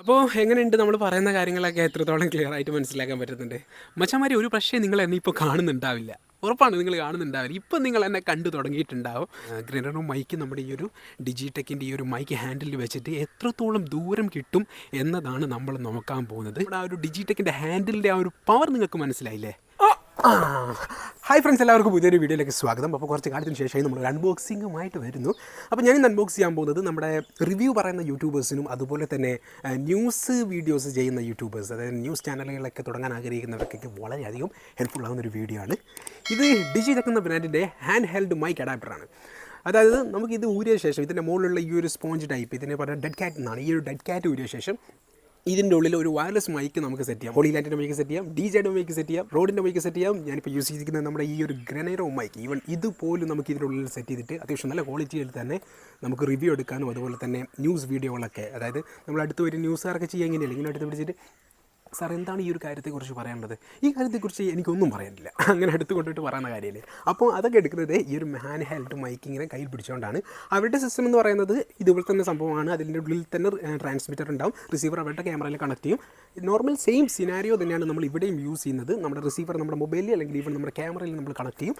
അപ്പോൾ എങ്ങനെയുണ്ട് നമ്മൾ പറയുന്ന കാര്യങ്ങളൊക്കെ എത്രത്തോളം ക്ലിയർ ആയിട്ട് മനസ്സിലാക്കാൻ പറ്റുന്നുണ്ട്? മച്ചന്മാരെ ഒരു പക്ഷേ നിങ്ങൾ എന്നെ ഇപ്പോൾ കാണുന്നുണ്ടാവില്ല. ഉറപ്പാണ് നിങ്ങൾ കാണുന്നുണ്ടാവില്ല. ഇപ്പം നിങ്ങൾ എന്നെ കണ്ടു തുടങ്ങിയിട്ടുണ്ടാവും. ഗ്രനറും മൈക്ക് നമ്മുടെ ഈ ഒരു ഡിജിടെക്കിന്റെ ഈ ഒരു മൈക്ക് ഹാൻഡിൽ വെച്ചിട്ട് എത്രത്തോളം ദൂരം കിട്ടും എന്നതാണ് നമ്മൾ നോക്കാൻ പോകുന്നത്. ആ ഒരു ഡിജിടെക്കിന്റെ ഹാൻഡിലിന്റെ ആ ഒരു പവർ നിങ്ങൾക്ക് മനസ്സിലായില്ലേ? ഹായ് ഫ്രണ്ട്സ് എല്ലാവർക്കും പുതിയൊരു വീഡിയോയിലേക്ക് സ്വാഗതം. അപ്പോൾ കുറച്ച് കാലത്തിന് ശേഷമായി നമ്മൾ അൺബോക്സിങ്ങുമായിട്ട് വരുന്നു. അപ്പോൾ ഞാൻ അൺബോക്സ് ചെയ്യാൻ പോകുന്നത് നമ്മുടെ റിവ്യൂ പറയുന്ന യൂട്യൂബേഴ്സിനും അതുപോലെ തന്നെ ന്യൂസ് വീഡിയോസ് ചെയ്യുന്ന യൂട്യൂബേഴ്സ് അതായത് ന്യൂസ് ചാനലുകളൊക്കെ തുടങ്ങാൻ ആഗ്രഹിക്കുന്നവർക്കൊക്കെ വളരെയധികം ഹെൽപ്ഫുൾ ആകുന്ന ഒരു വീഡിയോ ആണ്. ഇത് ഡിജി ടെക് ബ്രാൻഡിന്റെ ഹാൻഡ് ഹെൽഡ് മൈക്ക് അഡാപ്റ്ററാണ് അതായത് നമുക്ക് ഇത് ഊരിയ ശേഷം ഇതിന്റെ മുകളിലുള്ള ഈ ഒരു സ്പോഞ്ച് ടൈപ്പ് ഇതിനെ പറഞ്ഞാൽ ഡെഡ് കാറ്റ് എന്നാണ്. ഈ ഒരു ഡെഡ് കാറ്റ് ഊരിയ ശേഷം ഇതിന്റെ ഉള്ളിൽ ഒരു വയർലെസ് മൈക്ക് നമുക്ക് സെറ്റ് ചെയ്യാം. ഹോളിലാൻഡിന്റെ മൈക്ക് സെറ്റ് ചെയ്യാം. ഡി ജെയുടെ മൈക്ക് സെറ്റ് ചെയ്യാം. റോഡിന്റെ മൈക്ക് സെറ്റ് ചെയ്യാം. ഞാനിപ്പോൾ യൂസ് ചെയ്തിരിക്കുന്നത് നമ്മുടെ ഈ ഒരു ഗ്രനൈറോ മൈക്ക് ഈവൻ ഇതുപോലും നമുക്ക് ഇതിന്റെ ഉള്ളിൽ സെറ്റ് ചെയ്തിട്ട് അത്യാവശ്യം നല്ല ക്വാളിറ്റിയിൽ തന്നെ നമുക്ക് റിവ്യൂ എടുക്കാനും അതുപോലെ തന്നെ ന്യൂസ് വീഡിയോകളൊക്കെ അതായത് നമ്മൾ അടുത്ത് ഒരു ന്യൂസുകാരൊക്കെ ചെയ്യാൻ ഇങ്ങനെയല്ല ഇങ്ങനെ അടുത്ത് പിടിച്ചിട്ട് സാർ എന്താണ് ഈ ഒരു കാര്യത്തെക്കുറിച്ച് പറയാനുള്ളത് ഈ കാര്യത്തെക്കുറിച്ച് എനിക്കൊന്നും പറയാനില്ല. അങ്ങനെ എടുത്തു കൊണ്ടിട്ട് പറയുന്ന കാര്യമില്ല? അപ്പോൾ അതൊക്കെ എടുക്കുന്നത് ഈ ഒരു മാൻ ഹെൽഡ് മൈക്കിങ്ങിനെ കയ്യിൽ പിടിച്ചുകൊണ്ടാണ് അവരുടെ സിസ്റ്റം എന്ന് പറയുന്നത് ഇതുപോലെ തന്നെ സംഭവമാണ്. അതിന്റെ ഉള്ളിൽ തന്നെ ട്രാൻസ്മിറ്റർ ഉണ്ടാവും. റിസീവർ അവരുടെ ക്യാമറയിൽ കണക്ട് ചെയ്യും. നോർമൽ സെയിം സിനാരിയോ തന്നെയാണ് നമ്മൾ ഇവിടെയും യൂസ് ചെയ്യുന്നത്. നമ്മുടെ റിസീവർ നമ്മുടെ മൊബൈലിൽ അല്ലെങ്കിൽ ഈവൻ നമ്മുടെ ക്യാമറയിൽ നമ്മൾ കണക്ട് ചെയ്യും.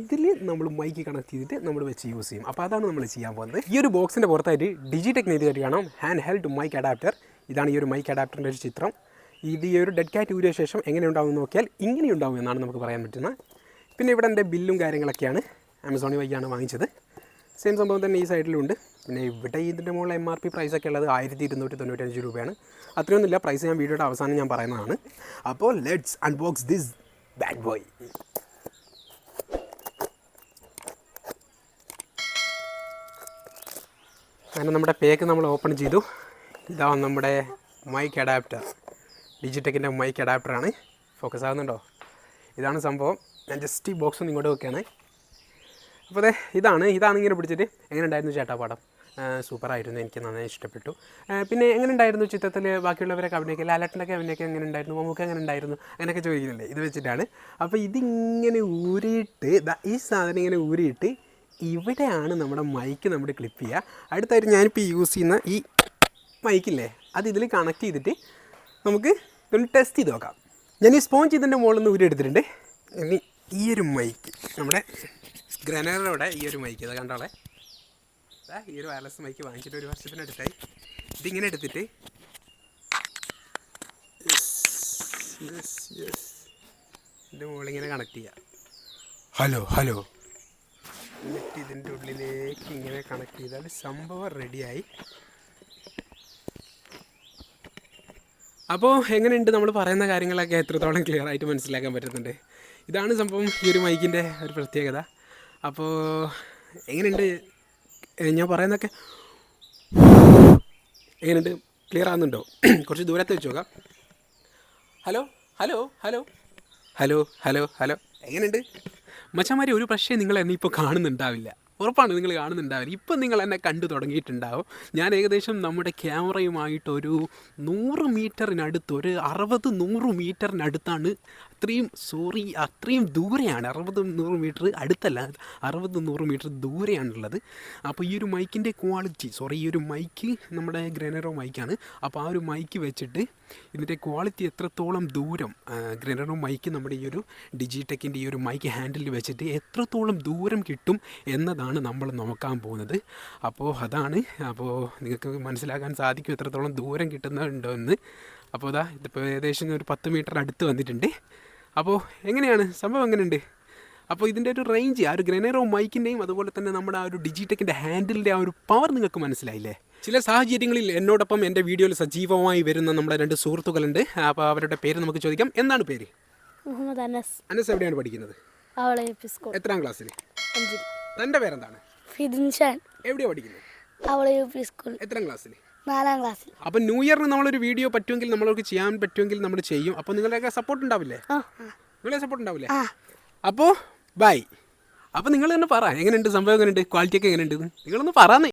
ഇതിൽ നമ്മൾ മൈക്ക് കണക്ട് ചെയ്തിട്ട് നമ്മൾ വെച്ച് യൂസ് ചെയ്യും. അപ്പോൾ അതാണ് നമ്മൾ ചെയ്യാൻ പോകുന്നത്. ഈ ഒരു ബോക്സിന്റെ പുറത്തായിട്ട് ഡിജിടെക് എഴുതിയിട്ട് കാണാം ഹാൻഡ് ഹെൽഡ് മൈക്ക് അഡാപ്റ്റർ ഇതാണ് ഈ ഒരു മൈക്ക് അഡാപ്റ്ററിന്റെ ഒരു ചിത്രം. ഇത് ഈ ഒരു ഡെഡ് കാറ്റ് ഊരിയ ശേഷം എങ്ങനെ ഉണ്ടാവും എന്ന് നോക്കിയാൽ ഇങ്ങനെ ഉണ്ടാവും എന്നാണ് നമുക്ക് പറയാൻ പറ്റുന്നത് പിന്നെ ഇവിടെ എന്റെ ബില്ലും കാര്യങ്ങളൊക്കെയാണ്. ആമസോണിൽ വഴിയാണ് വാങ്ങിച്ചത്. സെയിം സംഭവം തന്നെ ഈ സൈഡിലുണ്ട് പിന്നെ ഇവിടെ ഇതിന്റെ മുകളിൽ എം ആർ പി പ്രൈസ് ഒക്കെ ഉള്ളത് ആയിരത്തി ഇരുന്നൂറ്റി തൊണ്ണൂറ്റഞ്ച് രൂപയാണ്. അത്രയൊന്നുമില്ല. പ്രൈസ് ഞാൻ വീഡിയോയുടെ അവസാനം ഞാൻ പറയുന്നതാണ്. അപ്പോൾ let's unbox this bad boy അങ്ങനെ നമ്മുടെ പേക്ക് നമ്മൾ ഓപ്പൺ ചെയ്തു. ഇതാണ് നമ്മുടെ മൈക്ക് അഡാപ്റ്റർ ഡിജിടെക്കിന്റെ മൈക്ക് അഡാപ്റ്ററാണ് ഫോക്കസ് ആകുന്നുണ്ടോ ഇതാണ് സംഭവം. ഞാൻ ജസ്റ്റ് ഈ ബോക്സ് ഒന്ന് ഇങ്ങോട്ട് വെക്കുകയാണ്. അപ്പോൾ അതെ ഇതാണ് ഇതാണ് ഇങ്ങനെ പിടിച്ചിട്ട് എങ്ങനെ ഉണ്ടായിരുന്നു ചേട്ടാ പാടം സൂപ്പറായിരുന്നു എനിക്ക് നന്നായി ഇഷ്ടപ്പെട്ടു. പിന്നെ എങ്ങനെ ഉണ്ടായിരുന്നു ചിത്രത്തിൽ ബാക്കിയുള്ളവരൊക്കെ അഭിനയിക്കുക ലാലേട്ടനൊക്കെ അഭിനയിക്കുക എങ്ങനെ ഉണ്ടായിരുന്നു? മമ്മൂക്ക എങ്ങനെ ഉണ്ടായിരുന്നു? അങ്ങനെയൊക്കെ ചോദിക്കുന്നുണ്ട് ഇത് വെച്ചിട്ടാണ്. അപ്പോൾ ഇതിങ്ങനെ ഊരിയിട്ട് ഈ സാധനം ഇങ്ങനെ ഊരിയിട്ട് ഇവിടെയാണ് നമ്മുടെ മൈക്ക് നമ്മൾ ക്ലിപ്പ് ചെയ്യുക. അടുത്തായിട്ട് ഞാനിപ്പോൾ യൂസ് ചെയ്യുന്ന ഈ മൈക്കില്ലേ അത് ഇതിൽ കണക്ട് ചെയ്തിട്ട് നമുക്ക് ഇതൊന്ന് ടെസ്റ്റ് ചെയ്ത് നോക്കാം. ഞാൻ ഈ സ്പോഞ്ച് ഇതിന്റെ മുകളിൽ നിന്ന് ഊരി എടുത്തിട്ടുണ്ട് ഇനി ഈ ഒരു മൈക്ക് നമ്മുടെ ഗ്രനറുടെ ഈ ഒരു മൈക്ക് ഇത് കണ്ടോളെ ഈ ഒരു വയർലെസ് മൈക്ക് വാങ്ങിച്ചിട്ട് ഒരു വർഷത്തിനടുത്തായി ഇതിങ്ങനെ എടുത്തിട്ട്. ഇതിന്റെ മുകളിങ്ങനെ കണക്ട് ചെയ്യാം. ഹലോ ഹലോ എന്നിട്ട് ഇതിന്റെ ഉള്ളിലേക്ക് ഇങ്ങനെ കണക്ട് ചെയ്താൽ സംഭവം റെഡിയായി അപ്പോൾ എങ്ങനെയുണ്ട് നമ്മൾ പറയുന്ന കാര്യങ്ങളൊക്കെ എത്രത്തോളം ക്ലിയർ ആയിട്ട് മനസ്സിലാക്കാൻ പറ്റുന്നുണ്ട്? ഇതാണ് സംഭവം ഈ ഒരു മൈക്കിന്റെ ഒരു പ്രത്യേകത. അപ്പോൾ എങ്ങനെയുണ്ട്? ഞാൻ പറയുന്നതൊക്കെ എങ്ങനെയുണ്ട്? ക്ലിയർ ആകുന്നുണ്ടോ കുറച്ച് ദൂരത്ത് വെച്ച് നോക്കാം. Hello? Hello? Hello? Hello? Hello? Hello? എങ്ങനെയുണ്ട്? മച്ചന്മാരെ ഒരു പക്ഷേ നിങ്ങൾ എന്നെ ഇപ്പോൾ കാണുന്നുണ്ടാവില്ല. ഉറപ്പാണ് നിങ്ങൾ കാണുന്നുണ്ടാവില്ല. ഇപ്പം നിങ്ങൾ എന്നെ കണ്ടു തുടങ്ങിയിട്ടുണ്ടാവും. ഞാൻ ഏകദേശം നമ്മുടെ ക്യാമറയുമായിട്ട് ഒരു നൂറ് മീറ്ററിനടുത്ത് ഒരു അറുപത് നൂറ് മീറ്ററിനടുത്താണ് അത്രയും സോറി അത്രയും ദൂരെയാണ് അറുപത് നൂറ് മീറ്റർ അടുത്തല്ല അറുപത് നൂറ് മീറ്റർ ദൂരെയാണുള്ളത്. അപ്പോൾ ഈ ഒരു മൈക്കിന്റെ ക്വാളിറ്റി സോറി ഈ ഒരു മൈക്ക് നമ്മുടെ ഗ്രനറോ മൈക്കാണ്. അപ്പോൾ ആ ഒരു മൈക്ക് വെച്ചിട്ട് ഇതിന്റെ ക്വാളിറ്റി എത്രത്തോളം ദൂരം ഗ്രനറോ മൈക്ക് നമ്മുടെ ഈ ഒരു ഡിജിടെക്കിന്റെ ഈ ഒരു മൈക്ക് ഹാൻഡിൽ വെച്ചിട്ട് എത്രത്തോളം ദൂരം കിട്ടും എന്നതാണ് നമ്മൾ നോക്കാൻ പോകുന്നത്. അപ്പോൾ അതാണ് അപ്പോൾ നിങ്ങൾക്ക് മനസ്സിലാക്കാൻ സാധിക്കും എത്രത്തോളം ദൂരം കിട്ടുന്നുണ്ടോ എന്ന്. അപ്പോൾ അതാ ഇതിപ്പോൾ ഏകദേശം ഒരു പത്ത് മീറ്റർ അടുത്ത് വന്നിട്ടുണ്ട്. അപ്പോൾ എങ്ങനെയാണ്? സംഭവം എങ്ങനെയുണ്ട്? അപ്പോൾ ഇതിന്റെ ഒരു റേഞ്ച് ആ ഒരു ഗ്രനേറോ മൈക്കിന്റെയും അതുപോലെ തന്നെ നമ്മുടെ ആ ഒരു ഡിജിടെക്കിന്റെ ഹാൻഡിലിന്റെ ആ ഒരു പവർ നിങ്ങൾക്ക് മനസ്സിലായില്ലേ? ചില സാഹചര്യങ്ങളിൽ എന്നോടൊപ്പം എന്റെ വീഡിയോയിൽ സജീവമായി വരുന്ന നമ്മുടെ രണ്ട് സുഹൃത്തുക്കളുണ്ട്. അപ്പോൾ അവരുടെ പേര് നമുക്ക് ചോദിക്കാം. എന്താണ് പേര്? മുഹമ്മദ് അനസ്. അനസ് എവിടെയാണ് പഠിക്കുന്നത്? എത്രാം ക്ലാസ്സിൽ തന്റെ പേരെന്താണ്? എവിടെയാണ് പഠിക്കുന്നത്? എത്രാം ക്ലാസ്സിൽ നാലാം ക്ലാസ്സിൽ. അപ്പം ന്യൂ ഇയറിന് നമ്മളൊരു വീഡിയോ പറ്റുമെങ്കിൽ നമ്മൾക്ക് ചെയ്യാൻ പറ്റുമെങ്കിൽ നമ്മൾ ചെയ്യും. അപ്പോൾ നിങ്ങളുടെയൊക്കെ സപ്പോർട്ട് ഉണ്ടാവില്ലേ? നിങ്ങളെ സപ്പോർട്ട് ഉണ്ടാവില്ലേ? അപ്പോൾ ബൈ അപ്പോൾ നിങ്ങൾ തന്നെ പറ എങ്ങനെയുണ്ട്? സംഭവം എങ്ങനെയുണ്ട്? ക്വാളിറ്റി ഒക്കെ എങ്ങനെയുണ്ട്? നിങ്ങളൊന്ന് പറയാന്നേ